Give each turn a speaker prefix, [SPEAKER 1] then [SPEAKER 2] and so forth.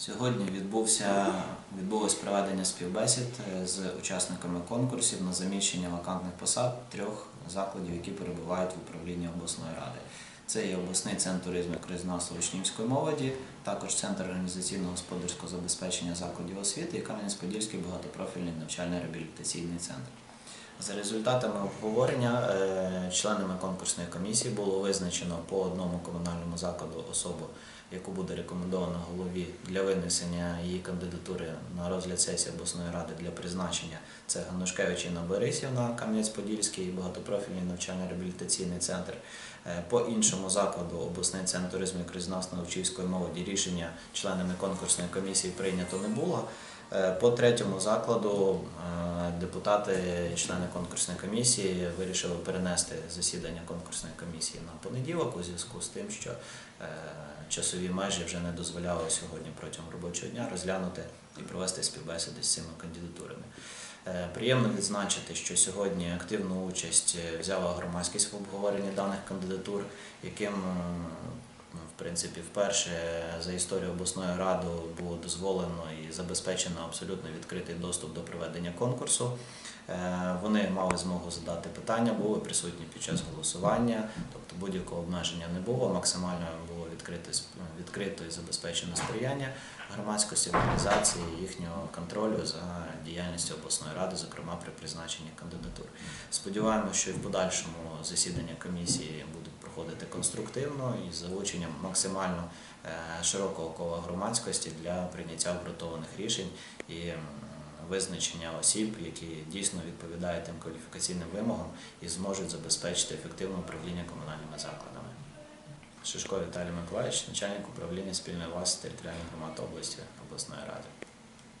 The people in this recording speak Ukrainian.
[SPEAKER 1] Сьогодні відбувся, відбулось проведення співбесід е, з учасниками конкурсів на заміщення вакантних посад трьох закладів, які перебувають в управлінні обласної ради. Це є обласний центр туризму і краєзнавства учнівської молоді, також центр організаційного господарського забезпечення закладів освіти і Кам'янець-Подільський багатопрофільний навчально-реабілітаційний центр. За результатами обговорення е, членами конкурсної комісії було визначено по одному комунальному закладу особу, яку буде рекомендовано голові для винесення її кандидатури на розгляд сесії обласної ради для призначення. Це Ганушкевич Інна Борисівна, Кам'янець-Подільський багатопрофільний навчально-реабілітаційний центр. Е, По іншому закладу обласний центр туризму і краєзнавства учівської молоді рішення членами конкурсної комісії прийнято не було. Е, По третьому закладу депутати, члени конкурсної комісії, вирішили перенести засідання конкурсної комісії на понеділок у зв'язку з тим, що е, часові межі вже не дозволяли сьогодні протягом робочого дня розглянути і провести співбесіди з цими кандидатурами. Е, Приємно відзначити, що сьогодні активну участь взяла громадськість в обговоренні даних кандидатур, яким в принципі вперше за історію обласної ради було дозволено і забезпечено абсолютно відкритий доступ до проведення конкурсу. Е, Вони мали змогу задати питання, були присутні під час голосування, будь-якого обмеження не було. Максимально було відкрите відкрито і забезпечено сприяння громадськості організації їхнього контролю за діяльністю обласної ради, зокрема при призначенні кандидатур. Сподіваємося, що і в подальшому засідання комісії будуть проходити конструктивно і з залученням максимально е, широкого кола громадськості для прийняття обґрунтованих рішень і визначення осіб, які дійсно відповідають тим кваліфікаційним вимогам і зможуть забезпечити ефективне управління комунальними закладами. Шишко Віталій Миколаївич, начальник управління спільної власності територіальної громади області обласної ради.